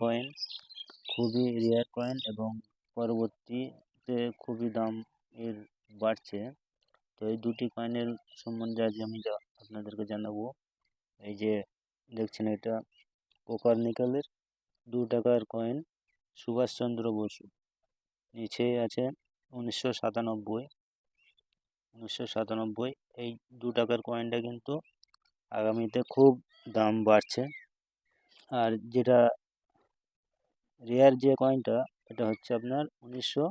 Coin খুবই rare coin এবং পরবর্তীতে খুবই দাম এর বাড়ছে। তো এই দুটি কয়েনের সম্বন্ধে আজ আমি আপনাদেরকে জানাব, এই যে দেখছেন এটা কোকার নিকেলের দু টাকার কয়েন সুভাষচন্দ্র বসু। নিচে আছে উনিশশো সাতানব্বই। উনিশশো সাতানব্বই, এই দু টাকার কয়েনটা কিন্তু আগামীতে খুব দাম বাড়ছে। আর যেটা রেয়ার যে কয়েনটা এটা হচ্ছে আপনার উনিশশো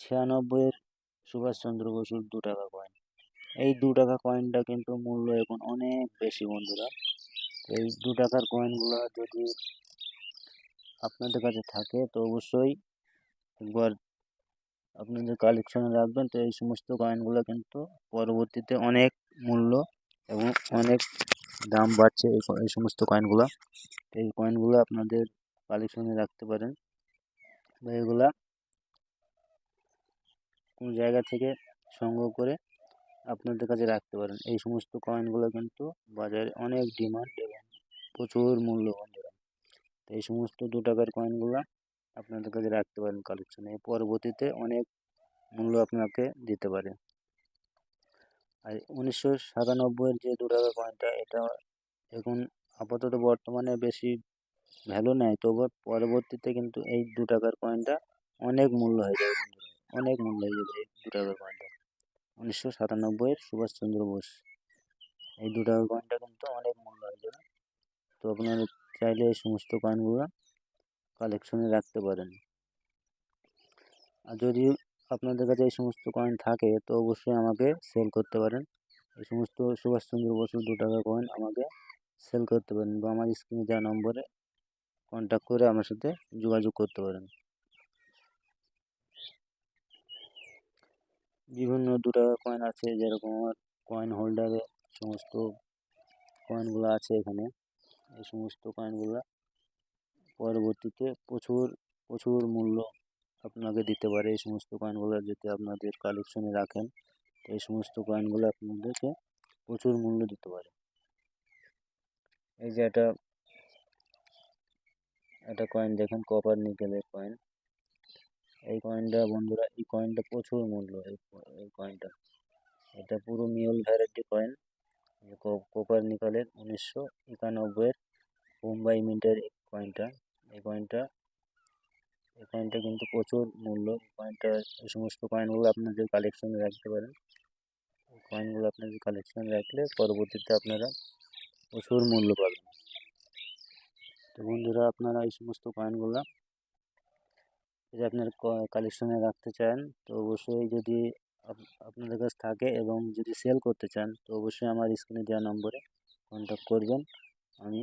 ছিয়ানব্বইয়ের সুভাষচন্দ্র বসুর দু টাকা কয়েন এই দু টাকা কয়েনটা কিন্তু মূল্য এখন অনেক বেশি বন্ধুরা। এই দু টাকার কয়েনগুলো যদি আপনাদের কাছে থাকে, তো অবশ্যই একবার আপনাদের কালেকশনে রাখবেন। তো এই সমস্ত কয়েনগুলো কিন্তু পরবর্তীতে অনেক মূল্য এবং অনেক দাম বাড়ছে এই সমস্ত কয়েনগুলো এই কয়েনগুলো আপনাদের কালেকশনে রাখতে পারেন। বা এগুলা কোনো জায়গা থেকে সংগ্রহ করে আপনাদের কাছে রাখতে পারেন। এই সমস্ত কয়েনগুলো কিন্তু বাজারে অনেক ডিমান্ড এবং প্রচুর মূল্য বন্ধুরা তো এই সমস্ত দু টাকার কয়েনগুলো আপনাদের কাছে রাখতে পারেন কালেকশনে পরবর্তীতে অনেক মূল্য আপনাকে দিতে পারে। আর উনিশশো সাতানব্বইয়ের যে দু টাকার কয়েনটা এটা এখন আপাতত বর্তমানে বেশি ভ্যালু নেয়। তবু পরবর্তীতে কিন্তু এই দু টাকার কয়েনটা অনেক মূল্য হয়ে যাবে অনেক মূল্য হয়ে যাবে এই দু টাকার কয়েনটা উনিশশো সাতানব্বইয়ের সুভাষচন্দ্র বোস। এই দু টাকার কয়েনটা কিন্তু অনেক মূল্য হয়ে যাবে। তো আপনারা চাইলে এই সমস্ত কয়েনগুলো কালেকশনে রাখতে পারেন। আর যদি আপনাদের কাছে এই সমস্ত কয়েন থাকে, তো অবশ্যই আমাকে সেল করতে পারেন। এই সমস্ত সুভাষচন্দ্র বসুর দু টাকা কয়েন আমাকে সেল করতে পারেন। বা আমার স্ক্রিনে দেওয়া নম্বরে কন্ট্যাক্ট করে আমার সাথে যোগাযোগ করতে পারেন। বিভিন্ন দু টাকা কয়েন আছে, যেরকম আমার কয়েন হোল্ডারে সমস্ত কয়েনগুলো আছে এখানে। এই সমস্ত কয়েনগুলো পরবর্তীতে প্রচুর প্রচুর মূল্য আপনাকে দিতে পারে। এই সমস্ত কয়েনগুলো যদি আপনাদের কালেকশনে রাখেন, তো এই সমস্ত কয়েনগুলো আপনাদেরকে প্রচুর মূল্য দিতে পারে। এই যে একটা একটা কয়েন দেখেন কপার নিকেলের কয়েন এই কয়েনটা বন্ধুরা, এই কয়েনটা প্রচুর মূল্য, এই কয়েনটা এটা পুরো মিউল ভ্যারাইটি কয়েন কপার নিকেলের উনিশশো একানব্বইয়ের মুম্বাই মিন্টের কয়েনটা এই কয়েনটা এই কয়েনটা কিন্তু প্রচুর মূল্য। কয়েনটা এই সমস্ত কয়েনগুলো আপনাদের কালেকশনে রাখতে পারেন। কয়েনগুলো আপনাদের কালেকশনে রাখলে পরবর্তীতে আপনারা প্রচুর মূল্য পাবেন। তো বন্ধুরা, আপনারা এই সমস্ত কয়েনগুলো যদি আপনার কালেকশনে রাখতে চান, তো অবশ্যই যদি আপনাদের কাছে থাকে এবং যদি সেল করতে চান, তো অবশ্যই আমার স্ক্রিনে দেওয়া নম্বরে কন্ট্যাক্ট করবেন। আমি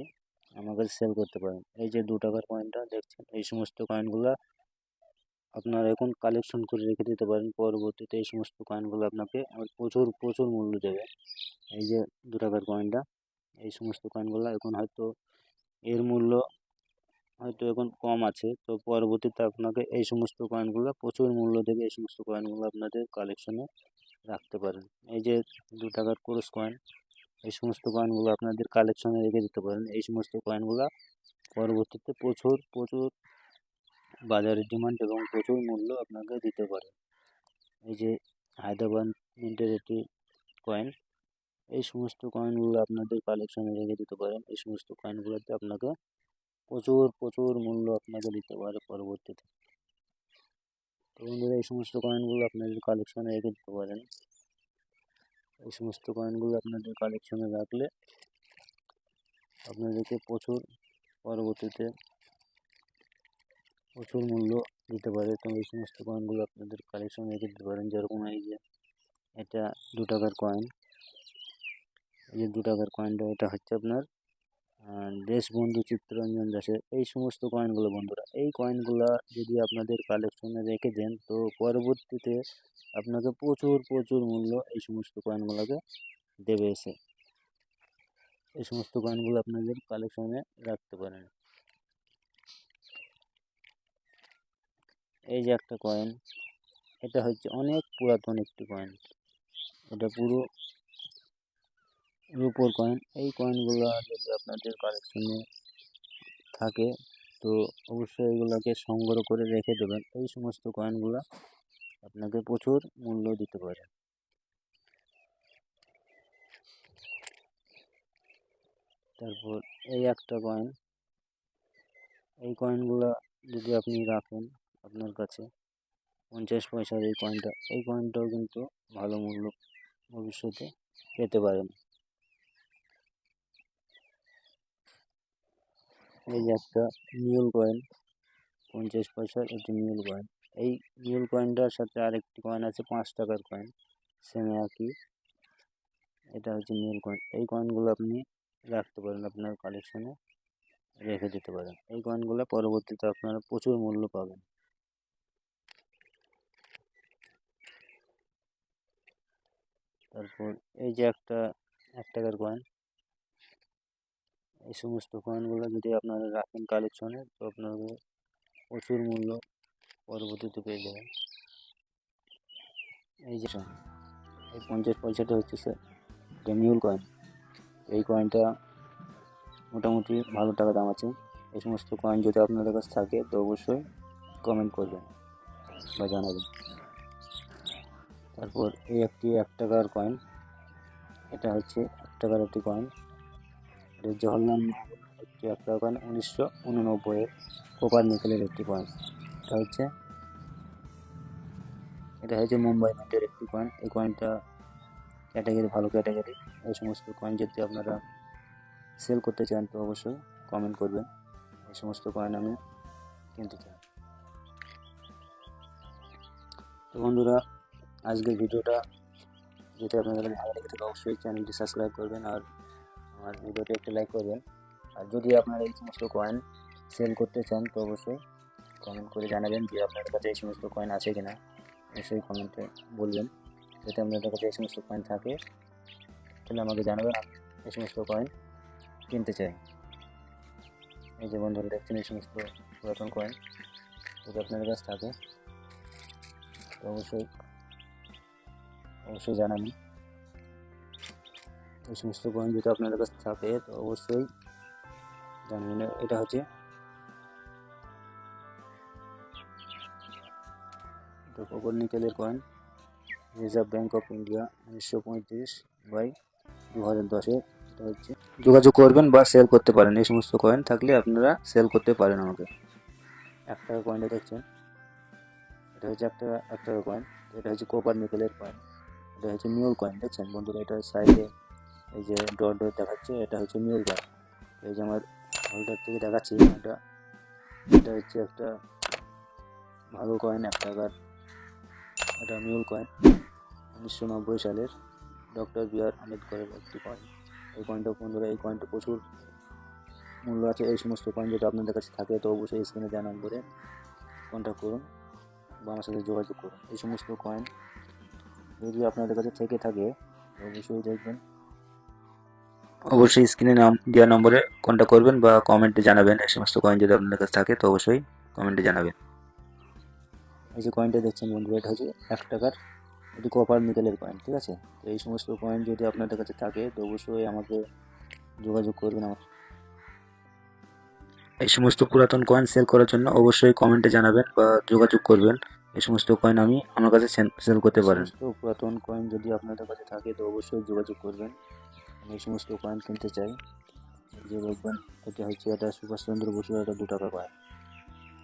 আমার কাছে সেল করতে পারেন এই যে দু টাকার কয়েনটা দেখছেন? এই সমস্ত কয়েনগুলো আপনারা এখন কালেকশন করে রেখে দিতে পারেন। পরবর্তীতে এই সমস্ত কয়েনগুলো আপনাকে আমার প্রচুর প্রচুর মূল্য দেবে। এই যে দু টাকার কয়েনটা এই সমস্ত কয়েনগুলো এখন হয়তো এর মূল্য হয়তো এখন কম আছে। তো পরবর্তীতে আপনাকে এই সমস্ত কয়েনগুলো প্রচুর মূল্য দেবে এই সমস্ত কয়েনগুলো আপনাদের কালেকশনে রাখতে পারেন। এই যে দু টাকার ক্রোশ কয়েন এই সমস্ত কয়েনগুলো আপনাদের কালেকশনে রেখে দিতে পারেন। এই সমস্ত কয়েনগুলো পরবর্তীতে প্রচুর প্রচুর বাজারে ডিমান্ড এবং প্রচুর মূল্য আপনাকে দিতে পারে। এই যে হায়দ্রাবাদ মিন্টের একটি কয়েন এই সমস্ত কয়েনগুলো আপনাদের কালেকশনে রেখে দিতে পারেন। এই সমস্ত কয়েনগুলোতে আপনাকে প্রচুর প্রচুর মূল্য আপনাকে দিতে পারে পরবর্তীতে। তো বন্ধুরা, এই সমস্ত কয়েনগুলো আপনাদের কালেকশনে রেখে দিতে পারেন। এই সমস্ত কয়েনগুলো আপনাদের কালেকশনে রাখলে আপনাদেরকে প্রচুর পরবর্তীতে প্রচুর মূল্য দিতে পারে। তো এই সমস্ত কয়েনগুলো আপনাদের কালেকশনে রেখে দিতে পারেন। যেরকম এই যে, এটা দু টাকার কয়েন এই যে দু টাকার কয়েনটা এটা হচ্ছে আপনার দেশবন্ধু চিত্তরঞ্জন দাসের। এই সমস্ত কয়েনগুলো বন্ধুরা, এই কয়েনগুলো যদি আপনাদের কালেকশনে রেখে দেন, তো পরবর্তীতে আপনাকে প্রচুর প্রচুর মূল্য এই সমস্ত কয়েনগুলোকে দেবে এসে। এই সমস্ত কয়েনগুলো আপনাদের কালেকশনে রাখতে পারেন। এই যে একটা কয়েন এটা হচ্ছে অনেক পুরাতন একটি কয়েন এটা পুরো রুপোর কয়েন এই কয়েনগুলো যদি আপনাদের কালেকশনে থাকে, তো অবশ্যই এগুলোকে সংগ্রহ করে রেখে দেবেন। এই সমস্ত কয়েনগুলো আপনাকে প্রচুর মূল্য দিতে পারে। তারপর এই একটা কয়েন এই কয়েনগুলো যদি আপনি রাখেন আপনার কাছে, পঞ্চাশ পয়সার এই কয়েনটা এই কয়েনটাও কিন্তু ভালো মূল্য ভবিষ্যতে পেতে পারেন। এই যে একটা মিউল কয়েন পঞ্চাশ পয়সার একটি মিউল কয়েন এই মিউল কয়েনটার সাথে আরেকটি কয়েন আছে, পাঁচ টাকার কয়েন সেম একই এটা হচ্ছে মিউল কয়েন এই কয়েনগুলো আপনি রাখতে পারেন আপনার কালেকশনে রেখে দিতে পারেন। এই কয়েনগুলো পরবর্তীতে আপনারা প্রচুর মূল্য পাবেন। তারপর এই যে একটা, এক টাকার কয়েন এই সমস্ত কয়েনগুলো যদি আপনারা রাখেন কালেকশনে তো আপনাদের প্রচুর মূল্য পরবর্তীতে পেয়ে যাবেন। এই যে এই পঞ্চাশ পয়সাটা হচ্ছে স্যার এটা মিউল কয়েন এই কয়েনটা মোটামুটি ভালো টাকা দাম আছে। এই সমস্ত কয়েন যদি আপনাদের কাছে থাকে, তো অবশ্যই কমেন্ট করবেন বা জানাবেন। তারপর এই একটি এক টাকার কয়েন এটা হচ্ছে এক টাকার একটি কয়েন জওহরলাল নেহরু এক কয়েন উনিশশো উননব্বইয়ের কোপার নিকেলের একটি কয়েন এটা হচ্ছে এটা হচ্ছে মুম্বাই মিন্টের একটি কয়েন এই কয়েনটা ক্যাটাগরি ভালো ক্যাটাগরি এই সমস্ত কয়েন যদি আপনারা সেল করতে চান, তো অবশ্যই কমেন্ট করবেন। এই সমস্ত কয়েন আমি কিনতে চাই। তো বন্ধুরা, আজকের ভিডিওটা যদি আপনাদের ভালো লেগে থাকে, অবশ্যই চ্যানেলটি সাবস্ক্রাইব করবেন। আর আমার ভিডিওটি একটি লাইক করবেন। আর যদি আপনারা এই সমস্ত কয়েন সেল করতে চান, তো অবশ্যই কমেন্ট করে জানাবেন যে আপনার কাছে এই সমস্ত কয়েন আছে কিনা। অবশ্যই কমেন্টে বলবেন। যদি আপনাদের কাছে এই সমস্ত কয়েন থাকে, তাহলে আমাকে জানাবেন এই সমস্ত কয়েন কিনতে চাই। এই যে বন্ধুরা, দেখছেন এই সমস্ত পুরাতন কয়েন যদি আপনাদের কাছে থাকে, তো অবশ্যই অবশ্যই জানাবেন। এই সমস্ত কয়েন যদি আপনাদের কাছে থাকে, তো অবশ্যই জানাবেন এটা হচ্ছে কবর নিকেলের coin reserve bank of India উনিশশো পঁয়ত্রিশ বাই দু হাজার দশের এটা হচ্ছে যোগাযোগ করবেন বা সেল করতে পারেন। এই সমস্ত কয়েন থাকলে আপনারা সেল করতে পারেন আমাকে। এক টাকা কয়েনটা দেখছেন? এটা হচ্ছে এক টাকা এক টাকা কয়েন এটা হচ্ছে কোপার নিকেলের কয়েন এটা হচ্ছে মিউল কয়েন দেখছেন বন্ধুরা? এটা সাইডে এই যে ডট ডট দেখাচ্ছে, এটা হচ্ছে কয়েন এই যে আমার হোল্ডার থেকে দেখাচ্ছি, এটা এটা হচ্ছে একটা ভালো কয়েন এক টাকার এটা মিউল কয়েন উনিশশো নব্বই সালের ডক্টর বি আর আম্বেদকরের একটি কয়েন এই কয়েনটা বন্ধুরা, এই কয়েনটা প্রচুর মূল্য আছে। এই সমস্ত কয়েন যদি আপনাদের কাছে থাকে, তো অবশ্যই স্ক্রিনে দেওয়া নম্বরে কন্ট্যাক্ট করুন বা আমার সাথে যোগাযোগ করুন। এই সমস্ত কয়েন যদি আপনাদের কাছে থেকে থাকে অবশ্যই দেখবেন। অবশ্যই স্ক্রিনে নাম, দেওয়া নম্বরে কন্ট্যাক্ট করবেন বা কমেন্টে জানাবেন, এই সমস্ত কয়েন যদি আপনাদের কাছে থাকে, তো অবশ্যই কমেন্টে জানাবেন। এই যে কয়েনটা দেখছেন বন্ধুরা এটা হচ্ছে এক টাকার, এটি কপার নিকেলের কয়েন ঠিক আছে? তো এই সমস্ত কয়েন যদি আপনাদের কাছে থাকে, তো অবশ্যই আমাকে যোগাযোগ করবেন আমার। এই সমস্ত পুরাতন কয়েন সেল করার জন্য অবশ্যই কমেন্টে জানাবেন বা যোগাযোগ করবেন। এই সমস্ত কয়েন আমি আমার কাছে সেল করতে পারেন। তো পুরাতন কয়েন যদি আপনাদের কাছে থাকে, তো অবশ্যই যোগাযোগ করবেন। এই সমস্ত কয়েন কিনতে চাই। যে দেখবেন এটা হচ্ছে এটা সুভাষচন্দ্র বসু একটা দু টাকা কয়েন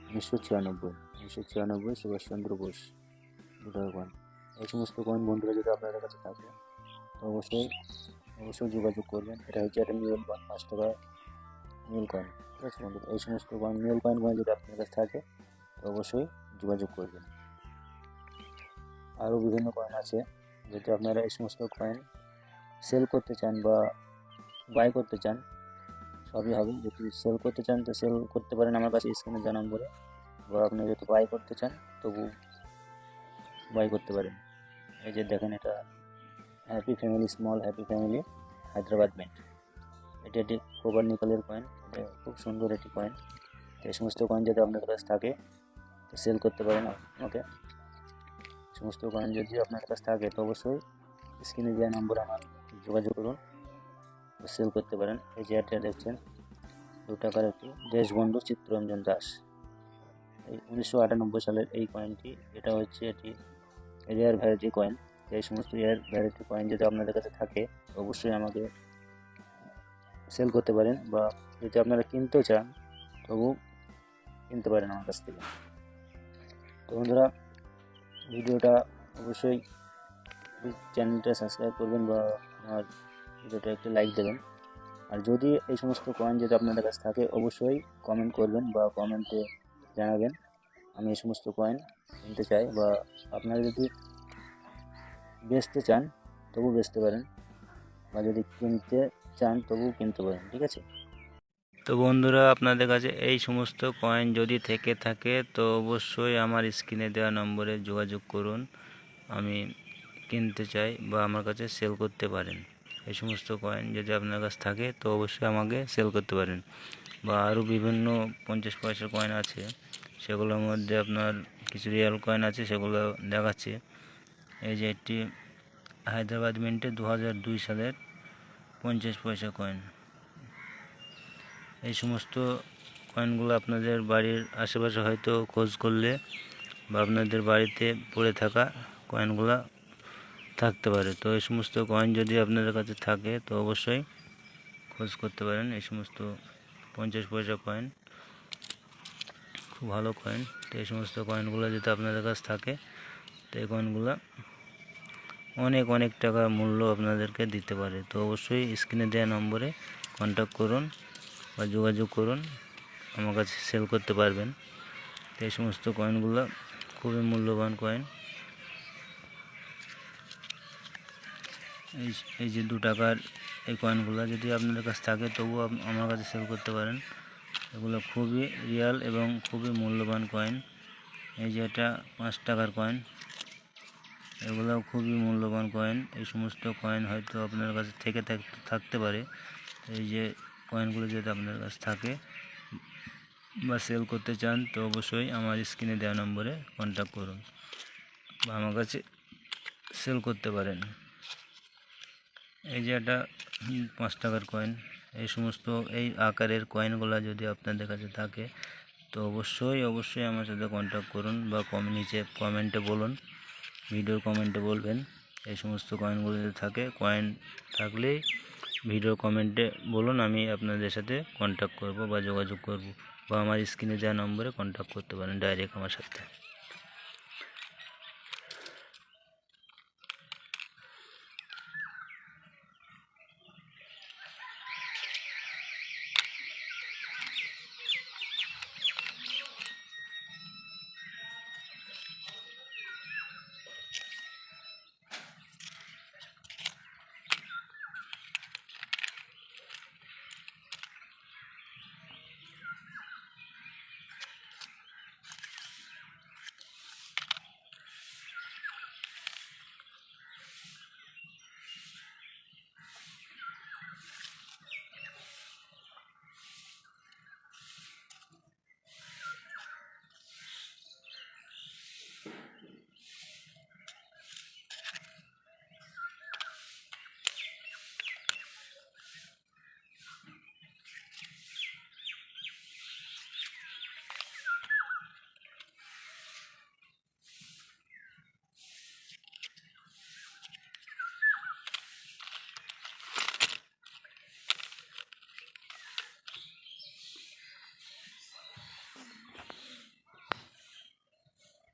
উনিশশো ছিয়ানব্বই উনিশশো ছিয়ানব্বই সুভাষচন্দ্র বোস, দু টাকা কয়েন এই সমস্ত কয়েন বন্ধুরা যদি আপনাদের কাছে থাকে অবশ্যই অবশ্যই যোগাযোগ করবেন। এটা হচ্ছে একটা মিউল কয়েন পাঁচ টাকা মিউল কয়েন ঠিক আছে বন্ধুরা? এই সমস্ত কয়েন মিউল কয়েন যদি আপনার কাছে থাকে, তো অবশ্যই যোগাযোগ করবেন। আরও বিভিন্ন কয়েন আছে যদি আপনারা এই সমস্ত কয়েন সেল করতে চান বা বাই করতে চান, সবই হবে। যদি সেল করতে চান, তো সেল করতে পারেন আমার কাছে স্ক্রিনে দেওয়া নম্বরে। বা আপনি যদি বাই করতে চান, তবু বাই করতে পারেন। এই যে দেখেন এটা happy family small happy family Hyderabad band এটি একটি কোবার নিকলের কয়েন এটা খুব সুন্দর একটি কয়েন তো এই সমস্ত কয়েন যদি আপনার কাছে থাকে, তো সেল করতে পারেন ওকে? সমস্ত কয়েন যদি আপনার কাছে থাকে, তো অবশ্যই স্ক্রিনে দেওয়া নম্বরে আমার যোগাযোগ করুন সেল করতে পারেন। এই যে এটা দেখছেন দু টাকার একটি দেশবন্ধু চিত্তরঞ্জন দাস। এই উনিশশো আটানব্বই সালের এই কয়েনটি এটা হচ্ছে এটি রেয়ার ভ্যারাইটি কয়েন এই সমস্ত রেয়ার ভ্যারাইটি কয়েন যদি আপনাদের কাছে থাকে, অবশ্যই আমাকে সেল করতে পারেন বা যদি আপনারা কিনতেও চান, তবু কিনতে পারেন আমার কাছ থেকে। তো বন্ধুরা, ভিডিওটা অবশ্যই চ্যানেলটা সাবস্ক্রাইব করবেন বা আমার ভিডিওটা একটু লাইক দেবেন। আর যদি এই সমস্ত কয়েন যদি আপনাদের কাছে থাকে, অবশ্যই কমেন্ট করবেন বা কমেন্টে জানাবেন। আমি এই সমস্ত কয়েন কিনতে চাই বা আপনারা যদি বেচতে চান তবু বেচতে পারেন। বা যদি কিনতে চান তবু কিনতে পারেন, ঠিক আছে? তো বন্ধুরা, আপনাদের কাছে এই সমস্ত কয়েন যদি থেকে থাকে, তো অবশ্যই আমার স্ক্রিনে দেওয়া নম্বরে যোগাযোগ করুন। আমি কিনতে চাই বা আমার কাছে সেল করতে পারেন। এই সমস্ত কয়েন যদি আপনার কাছে থাকে, তো অবশ্যই আমাকে সেল করতে পারেন। বা আরও বিভিন্ন পঞ্চাশ পয়সার কয়েন আছে, সেগুলোর মধ্যে আপনার কিছু রিয়াল কয়েন আছে, সেগুলো দেখাচ্ছে। এই যে একটি হায়দ্রাবাদ মিন্টে দু দুই সালের পঞ্চাশ পয়সা কয়েন এই সমস্ত কয়েনগুলো আপনাদের বাড়ির আশেপাশে হয়তো খোঁজ করলে বা আপনাদের বাড়িতে পড়ে থাকা কয়েনগুলো থাকতে পারে। তো এই সমস্ত কয়েন যদি আপনাদের কাছে থাকে, তো অবশ্যই খোঁজ করতে পারেন এই সমস্ত পঞ্চাশ পয়সা কয়েন খুব ভালো কয়েন তো এই সমস্ত কয়েনগুলো যদি আপনাদের কাছে থাকে, তো এই কয়েনগুলো অনেক অনেক টাকা মূল্য আপনাদেরকে দিতে পারে। তো অবশ্যই স্ক্রিনে দেওয়া নম্বরে কন্ট্যাক্ট করুন বা যোগাযোগ করুন, আমার কাছে সেল করতে পারবেন। তো এই সমস্ত কয়েনগুলো খুবই মূল্যবান কয়েন এই এই যে দু টাকার এই কয়েনগুলো যদি আপনাদের কাছে থাকে, তবুও আমার কাছে সেল করতে পারেন। এগুলো খুবই রিয়াল এবং খুবই মূল্যবান কয়েন এই যে এটা পাঁচ টাকার কয়েন এগুলোও খুবই মূল্যবান কয়েন এই সমস্ত কয়েন হয়তো আপনার কাছে থেকে থাক- থাকতে পারে। এই যে কয়েনগুলো যদি আপনার কাছে থাকে বা সেল করতে চান, তো অবশ্যই আমার স্ক্রিনে দেওয়া নম্বরে কন্ট্যাক্ট করুন। বা আমার কাছে সেল করতে পারেন। এই যে একটা পাঁচ টাকার কয়েন এই সমস্ত এই আকারের কয়েনগুলো যদি আপনাদের কাছে থাকে, তো অবশ্যই অবশ্যই আমার সাথে কন্ট্যাক্ট করুন বা কম, নিচে কমেন্টে বলুন ভিডিওর কমেন্টে বলবেন। এই সমস্ত কয়েনগুলো যদি থাকে কয়েন থাকলেই ভিডিও কমেন্টে বলুন, আমি আপনাদের সাথে কন্ট্যাক্ট করব বা যোগাযোগ করব বা আমার স্ক্রিনে দেওয়া নম্বরে কন্ট্যাক্ট করতে পারেন ডাইরেক্ট আমার সাথে।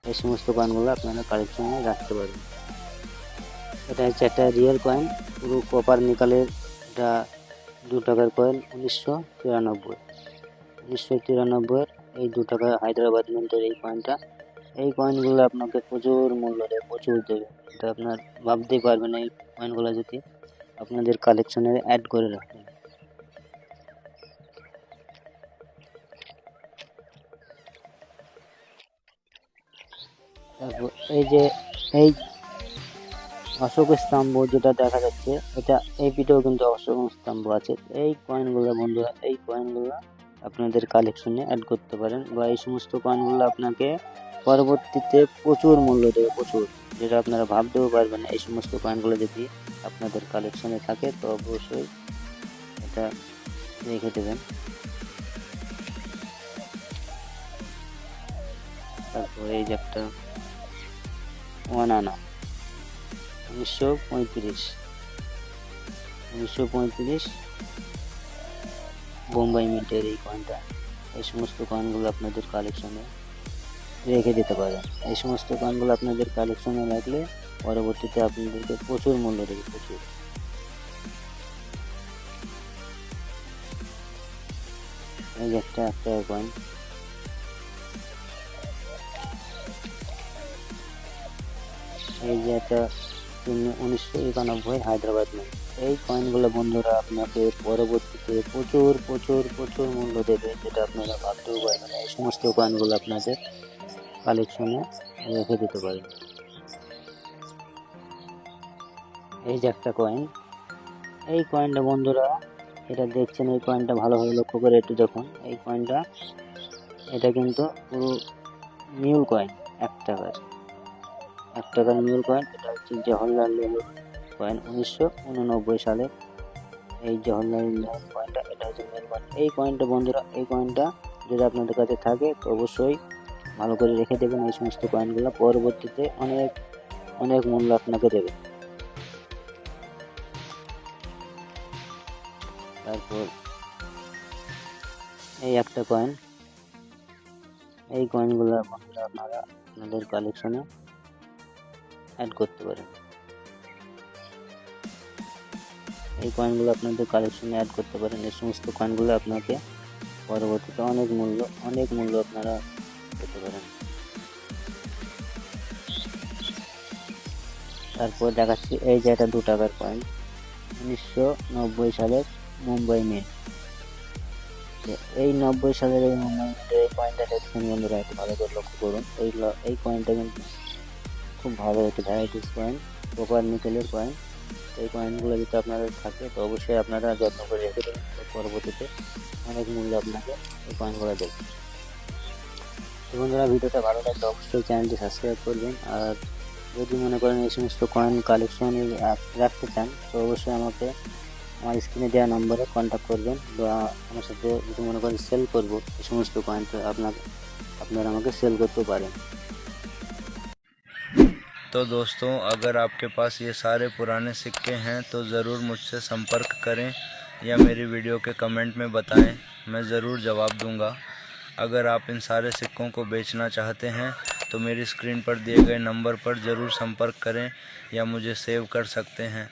এই সমস্ত কয়েনগুলো আপনারা কালেকশনে রাখতে পারবেন এটা হচ্ছে একটা রিয়েল কয়েন পুরো কপার নিকালের এটা দু টাকার কয়েন উনিশশো তিরানব্বই। উনিশশো তিরানব্বইয়ের এই দু টাকা হায়দ্রাবাদ মিন্টের এই কয়েনটা এই কয়েনগুলো আপনাকে প্রচুর মূল্য দেবে প্রচুর দেবে। এটা আপনার ভাবতেই পারবেন এই কয়েনগুলো যদি আপনাদের কালেকশনে অ্যাড করে রাখেন। তারপর এই যে এই অশোক স্তম্ভ যেটা দেখা যাচ্ছে, এটা এই পিঠেও কিন্তু অশোক স্তম্ভ আছে। এই কয়েনগুলো বন্ধুরা, এই কয়েনগুলো আপনাদের কালেকশনে অ্যাড করতে পারেন বা এই সমস্ত কয়েনগুলো আপনাকে পরবর্তীতে প্রচুর মূল্য দেবে, প্রচুর। যেটা আপনারা ভাবতেও পারবেন এই সমস্ত কয়েনগুলো যদি আপনাদের কালেকশনে থাকে, তো অবশ্যই এটা রেখে দেবেন। তারপর এই যে একটা ওয়ান আনা উনিশশো পঁয়ত্রিশ। উনিশশো পঁয়ত্রিশ, বোম্বাই মিন্টের এই কয়েনটা এই সমস্ত কয়েনগুলো আপনাদের কালেকশনে রেখে দিতে পারেন। এই সমস্ত কয়েনগুলো আপনাদের কালেকশনে রাখলে পরবর্তীতে আপনাদেরকে প্রচুর মূল্য দেবে, প্রচুর। এই একটা একটা কয়েন এই যে একটা উনিশশো একানব্বই হায়দ্রাবাদ মিন্ট এই কয়েনগুলো বন্ধুরা আপনাকে পরবর্তীতে প্রচুর প্রচুর প্রচুর মূল্য দেবে, যেটা আপনারা ভাবতেও পারবেন। এই সমস্ত কয়েনগুলো আপনাদের কালেকশনে রেখে দিতে পারেন। এই যে একটা কয়েন এই কয়েনটা বন্ধুরা, এটা দেখছেন, এই কয়েনটা ভালোভাবে লক্ষ্য করে একটু দেখুন। এই কয়েনটা এটা কিন্তু পুরো মিউল কয়েন এক টাকার। এক টাকার মিউল কয়েন এটা হচ্ছে জওহরলাল নেহরু কয়েন উনিশশো উননব্বই সালে। এই জওহরলাল নেহরু কয়েনটা এটা হচ্ছে মেন কয়েন এই কয়েনটা বন্ধুরা, এই কয়েনটা যদি আপনাদের কাছে থাকে, তো অবশ্যই ভালো করে রেখে দেবেন এই সমস্ত কয়েনগুলো পরবর্তীতে অনেক অনেক মূল্য আপনাকে দেবে। তারপর এই একটা কয়েন এই কয়েনগুলো বন্ধুরা আপনারা আপনাদের কালেকশনে অ্যাড করতে পারেন। এই কয়েনগুলো আপনাদের কালেকশনে অ্যাড করতে পারেন, এই সমস্ত কয়েনগুলো আপনাকে পরবর্তীতে অনেক মূল্য অনেক মূল্য আপনারা পেতে পারেন। তারপর দেখাচ্ছি এই যে এটা দু টাকার কয়েন উনিশশো নব্বই সালের মুম্বাই মেন এই নব্বই সালের এই মুম্বাই মেন্টের এই কয়েনটা দেখছেন বন্ধুরা, একটু ভালো করে লক্ষ্য করুন। এই এই কয়েনটা কিন্তু খুব ভালো একটি ভ্যারাইটিস কয়েন কোপার নিকেলের কয়েন এই কয়েনগুলো যদি আপনাদের থাকে, তো অবশ্যই আপনারা যত্ন করে রেখে দেবেন পরবর্তীতে অনেক মূল্য আপনাকে এই কয়েনগুলো দেবে। তো বন্ধুরা, ভিডিওটা ভালো লাগলে অবশ্যই চ্যানেলটি সাবস্ক্রাইব করবেন। আর যদি মনে করেন এই সমস্ত কয়েন কালেকশন রাখতে চান, তো অবশ্যই আমাকে আমার স্ক্রিনে দেওয়া নম্বরে কন্ট্যাক্ট করবেন বা আমার সাথে যদি মনে করেন সেল করব, এই সমস্ত কয়েন তো আপনাকে আপনারা আমাকে সেল করতেও পারেন। तो दोस्तों, अगर आपके पास ये सारे पुराने सिक्के हैं तो ज़रूर मुझसे संपर्क करें या मेरी वीडियो के कमेंट में बताएँ। मैं ज़रूर जवाब दूँगा। अगर आप इन सारे सिक्कों को बेचना चाहते हैं तो मेरी स्क्रीन पर दिए गए नंबर पर ज़रूर संपर्क करें या मुझे सेव कर सकते हैं।